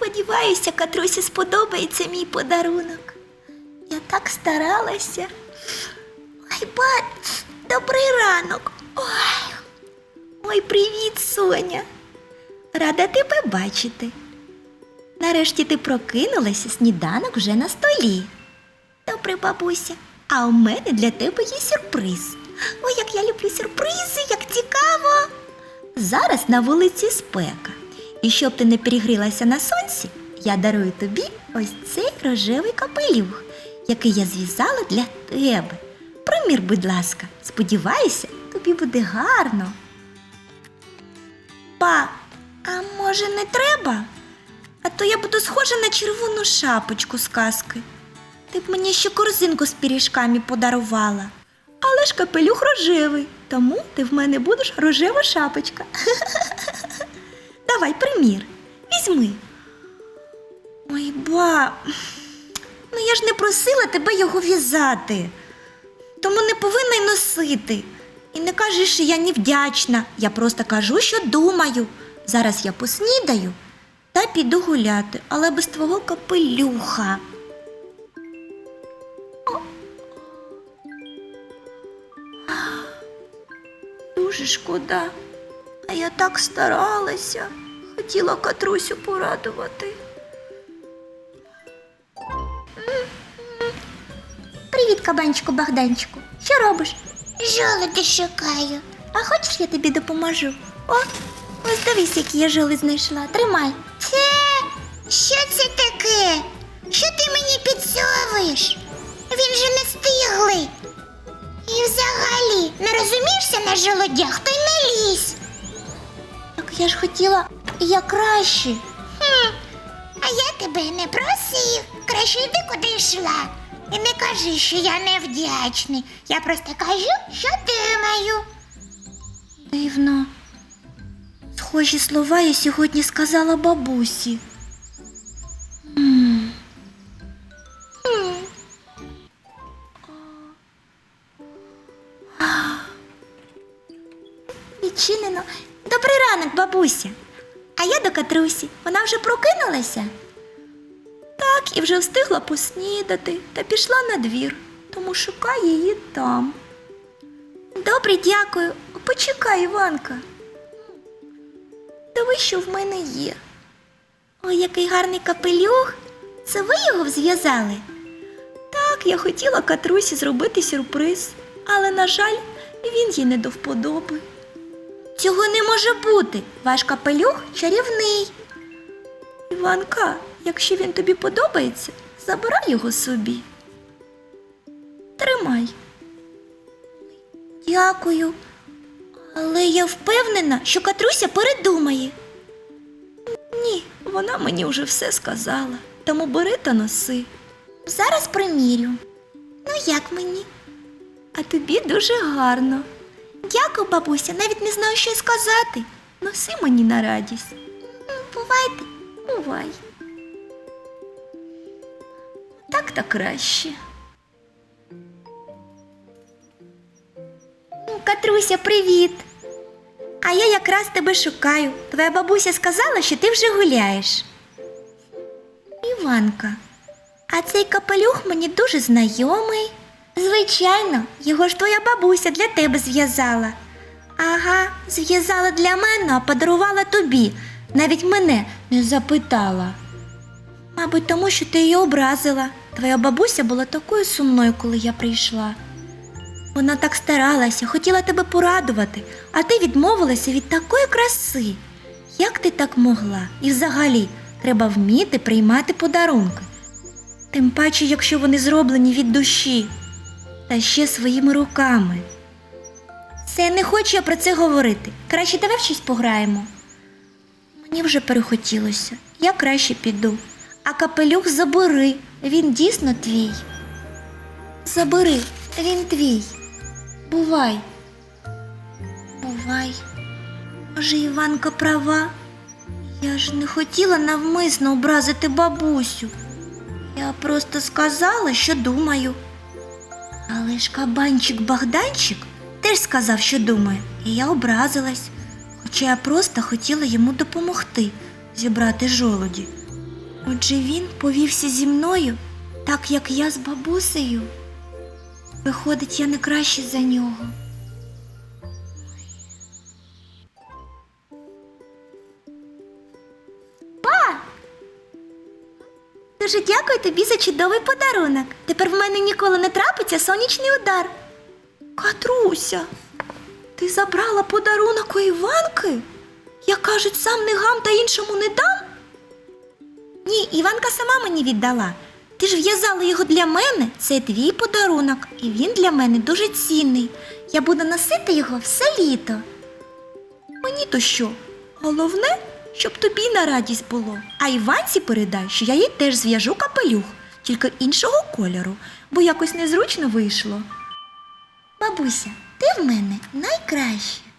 сподіваюся, Катрусі сподобається мій подарунок. Я так старалася. Ой, бать, добрий ранок. Ой, ой, привіт, Соня. Рада тебе бачити. Нарешті ти прокинулася, сніданок вже на столі. Добре, бабуся, а у мене для тебе є сюрприз. Ой, як я люблю сюрпризи, як цікаво. Зараз на вулиці спека. І щоб ти не перегрілася на сонці, я дарую тобі ось цей рожевий капелюх, який я зв'язала для тебе. Примір, будь ласка, сподіваюся, тобі буде гарно. Па, а може не треба? А то я буду схожа на червону шапочку з казки. Ти б мені ще корзинку з пиріжками подарувала. Але ж капелюх рожевий, тому ти в мене будеш рожева шапочка. Давай, примір, візьми. Ой, ба, ну я ж не просила тебе його в'язати, тому не повинна й носити. І не кажи, що я невдячна. Я просто кажу, що думаю. Зараз я поснідаю та піду гуляти, але без твого капелюха. Дуже шкода. А я так старалася. Хотіла Катрусю порадувати. Привіт, кабанчику Богданчику. Що робиш? Жолоди шукаю. А хочеш, я тобі допоможу? О, ось дивись, які я жоли знайшла. Тримай. Це що це таке? Що ти мені підсовуєш? Він же не стиглий. І взагалі не розумієшся на жолодях, то й не лізь. Я ж хотіла я краще. Хм, а я тебе не просив. Краще йди куди йшла. І не кажи, що я невдячний. Я просто кажу, що думаю. Дивно. Схожі слова я сьогодні сказала бабусі. М. М. Відчинено. Добрий ранок, бабуся. А я до Катрусі. Вона вже прокинулася? Так, і вже встигла поснідати та пішла на двір, тому шукаю її там. Добре, дякую. Почекай, Іванка. Диви, що в мене є. Ой, який гарний капелюх. Це ви його зв'язали? Так, я хотіла Катрусі зробити сюрприз, але, на жаль, він їй не до вподоби. Цього не може бути. Ваш капелюх чарівний. Іванка, якщо він тобі подобається, забирай його собі. Тримай. Дякую. Але я впевнена, що Катруся передумає. Ні, вона мені вже все сказала. Тому бери та носи. Зараз примірю. Ну, як мені? А тобі дуже гарно. Дякую, бабуся, навіть не знаю, що й сказати. Носи мені на радість. Бувайте, бувай. Так та краще. Ну, Катруся, привіт. А я якраз тебе шукаю. Твоя бабуся сказала, що ти вже гуляєш. Іванка, а цей капелюх мені дуже знайомий. Звичайно, його ж твоя бабуся для тебе зв'язала. Ага, зв'язала для мене, а подарувала тобі. Навіть мене не запитала. Мабуть, тому що ти її образила. Твоя бабуся була такою сумною, коли я прийшла. Вона так старалася, хотіла тебе порадувати, а ти відмовилася від такої краси. Як ти так могла? І взагалі, треба вміти приймати подарунки. Тим паче, якщо вони зроблені від душі та ще своїми руками. Все, не хочу я про це говорити. Краще давай в щось пограємо. Мені вже перехотілося, я краще піду. А капелюх забери, він дійсно твій. Забери, він твій. Бувай. Бувай. Може, Іванка права? Я ж не хотіла навмисно образити бабусю. Я просто сказала, що думаю. Але ж кабанчик Богданчик теж сказав, що думає, і я образилась, хоча я просто хотіла йому допомогти зібрати жолоді. Отже, він повівся зі мною, так як я з бабусею. Виходить, я не краще за нього. Дуже дякую тобі за чудовий подарунок. Тепер в мене ніколи не трапиться сонячний удар. Катруся, ти забрала подарунок у Іванки? Я кажуть, сам не гам та іншому не дам? Ні, Іванка сама мені віддала. Ти ж в'язала його для мене, це твій подарунок, і він для мене дуже цінний. Я буду носити його все літо. Мені то що? Головне, щоб тобі на радість було. А Іванці передай, що я їй теж зв'яжу капелюх, тільки іншого кольору, бо якось незручно вийшло. Бабуся, ти в мене найкраща.